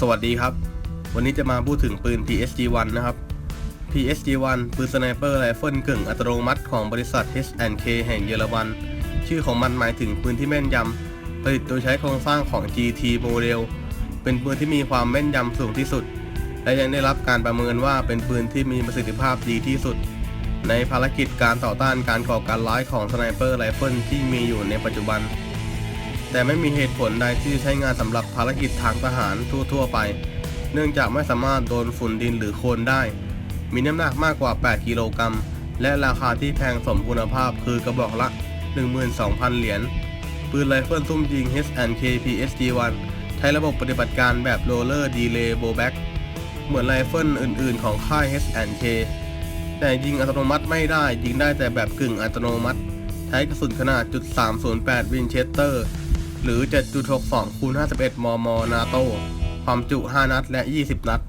สวัสดีครับ วันนี้จะมาพูดถึงปืน PSG-1 นะครับ PSG-1 ปืนสไนเปอร์ไรเฟิลกึ่งอัตโนมัติของบริษัท H&K แห่งเยอรมัน ชื่อของมันหมายถึงปืนที่แม่นยำ ผลิตโดยใช้โครงสร้างของ GT โมเดล เป็นปืนที่มีความแม่นยำสูงที่สุด และยังได้รับการประเมินว่าเป็นปืนที่มีประสิทธิภาพดีที่สุด ในภารกิจการต่อต้านการก่อการร้ายของสไนเปอร์ไรเฟิลที่มีอยู่ในปัจจุบัน แต่ไม่มีเหตุผลใดที่จะใช้งานสำหรับภารกิจทางทหารทั่ว ๆ ไป เนื่องจากไม่สามารถโดนฝุ่นดินหรือโคลนได้ มีน้ำหนักมากกว่า 8 กิโลกรัม และราคาที่แพงสมคุณภาพคือกระบอกละ 12,000 เหรียญ ปืนไรเฟิลซุ่มยิง H&K PSG-1 ใช้ระบบปฏิบัติการแบบ Roller Delay Blowback เหมือนไรเฟิลอื่น ๆ ของค่าย H&K แต่ยิงอัตโนมัติไม่ได้ยิงได้แต่แบบกึ่งอัตโนมัติ ใช้กระสุนขนาดจุด308 วินเชสเตอร์ หรือ 7.62คูณ51 มม นาโตความจุ 5 นัด และ 20 นัด